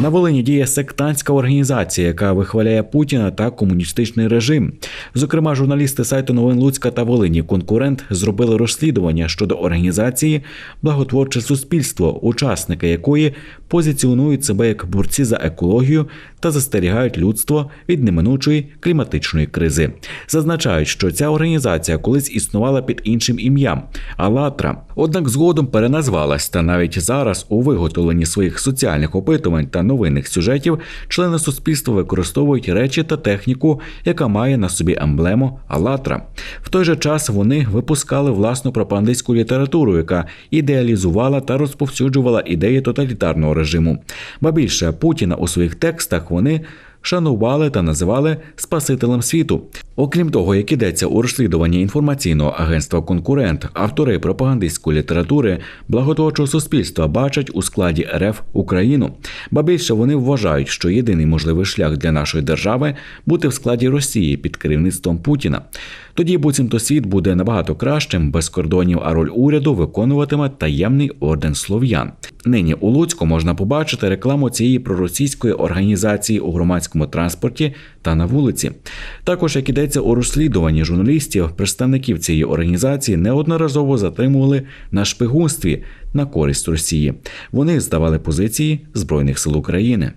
На Волині діє сектантська організація, яка вихваляє Путіна та комуністичний режим. Зокрема, журналісти сайту новин Луцька та Волині конкурент зробили розслідування щодо організації Благотворче суспільство, учасники якої позиціонують себе як борці за екологію та застерігають людство від неминучої кліматичної кризи. Зазначають, що ця організація колись існувала під іншим ім'ям Алатра. Однак згодом переназвалась та навіть зараз у виготовленні своїх соціальних опитувань та новинних сюжетів члени суспільства використовують речі та техніку, яка має на собі емблему Алатра. В той же час вони випускали власну пропагандистську літературу, яка ідеалізувала та розповсюджувала ідеї тоталітарного режиму. Ба більше Путіна у своїх текстах вони шанували та називали Спасителем світу. Окрім того, як ідеться у розслідуванні інформаційного агентства Конкурент, автори пропагандистської літератури благотворчого суспільства бачать у складі РФ Україну. Ба більше вони вважають, що єдиний можливий шлях для нашої держави бути в складі Росії під керівництвом Путіна. Тоді буцімто світ буде набагато кращим, без кордонів, а роль уряду виконуватиме таємний орден слов'ян. Нині у Луцьку можна побачити рекламу цієї проросійської організації у громадському транспорті та на вулиці. Також, як ідеться у розслідуванні журналістів, представників цієї організації неодноразово затримували на шпигунстві на користь Росії. Вони здавали позиції Збройних сил України.